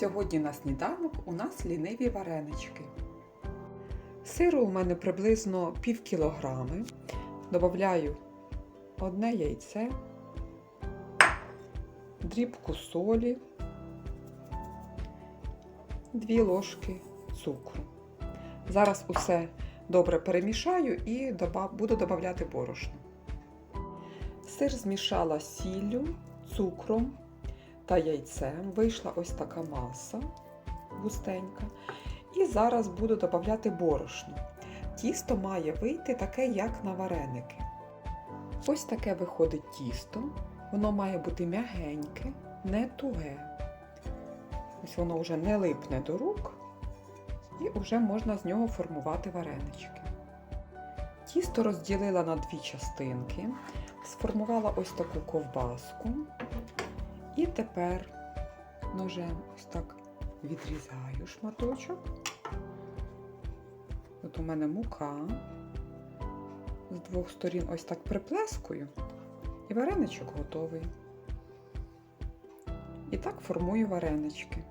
Сьогодні на сніданок у нас ліниві варенички. Сиру у мене приблизно пів кілограми. Добавляю одне яйце, дрібку солі, дві ложки цукру. Зараз усе добре перемішаю і буду додавати борошно. Сир змішала сіллю, цукром та яйцем. Вийшла ось така маса густенька. І зараз буду додавати борошно. Тісто має вийти таке, як на вареники. Ось таке виходить тісто. Воно має бути м'ягеньке, не туге. Ось воно вже не липне до рук, і вже можна з нього формувати варенички. Тісто розділила на дві частинки, сформувала ось таку ковбаску. І тепер ножем ось так відрізаю шматочок. От у мене мука. З двох сторін ось так приплескую, і вареничок готовий. І так формую варенички.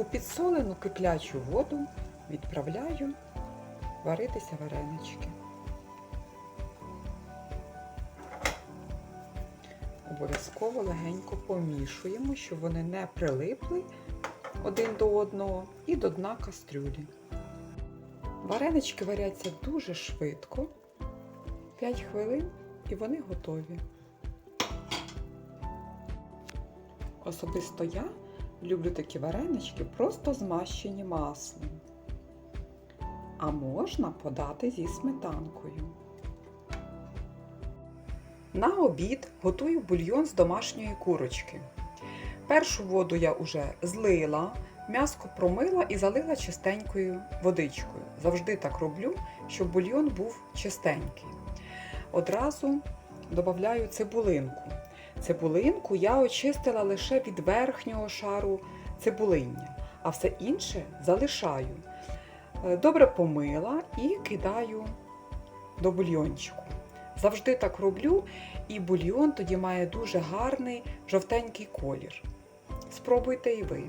У підсолену киплячу воду відправляю варитися варенички. Обов'язково легенько помішуємо, щоб вони не прилипли один до одного і до дна кастрюлі. Варенички варяться дуже швидко, 5 хвилин, і вони готові. Особисто я люблю такі варенички, просто змащені маслом. А можна подати зі сметанкою. На обід готую бульйон з домашньої курочки. Першу воду я вже злила, м'яско промила і залила чистенькою водичкою. Завжди так роблю, щоб бульйон був чистенький. Одразу додаю цибулинку. Цибулинку я очистила лише від верхнього шару цибулиння, а все інше залишаю. Е, Добре помила і кидаю до бульйончику. Завжди так роблю, і бульйон тоді має дуже гарний жовтенький колір. Спробуйте і ви.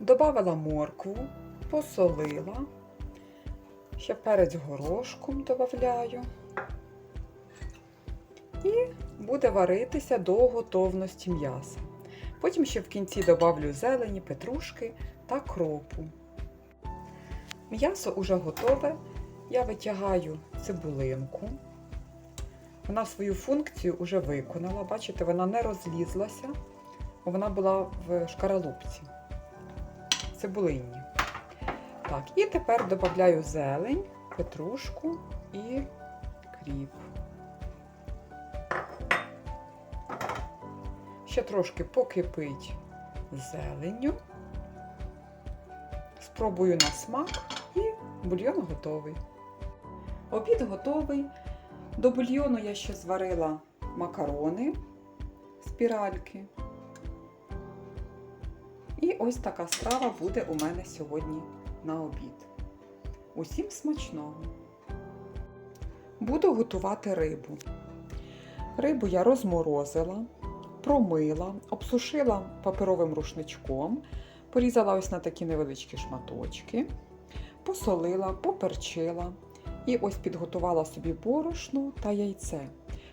Добавила моркву, посолила, ще перець горошком додаю. І буде варитися до готовності м'яса. Потім ще в кінці добавлю зелені, петрушки та кропу. М'ясо вже готове. Я витягаю цибулинку. Вона свою функцію вже виконала. Бачите, вона не розлізлася, вона була в шкаралупці. Цибулинні. Так, і тепер додаю зелень, петрушку і кріп. Ще трошки покипить зеленню. Спробую на смак і бульйон готовий. Обід готовий. До бульйону я ще зварила макарони, спіральки. І ось така страва буде у мене сьогодні на обід. Усім смачного! Буду готувати рибу. Рибу я розморозила, промила, обсушила паперовим рушничком, порізала ось на такі невеличкі шматочки, посолила, поперчила і ось підготувала собі борошно та яйце.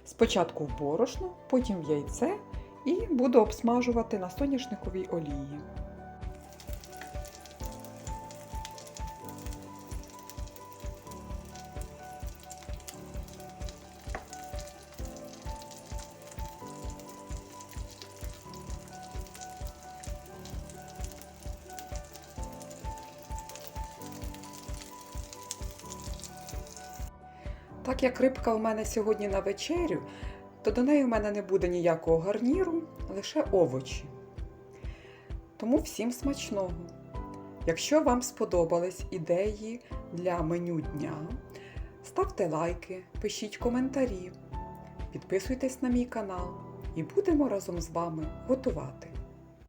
Спочатку в борошно, потім в яйце і буду обсмажувати на соняшниковій олії. Так як рибка у мене сьогодні на вечерю, то до неї у мене не буде ніякого гарніру, лише овочі. Тому всім смачного! Якщо вам сподобались ідеї для меню дня, ставте лайки, пишіть коментарі, підписуйтесь на мій канал і будемо разом з вами готувати.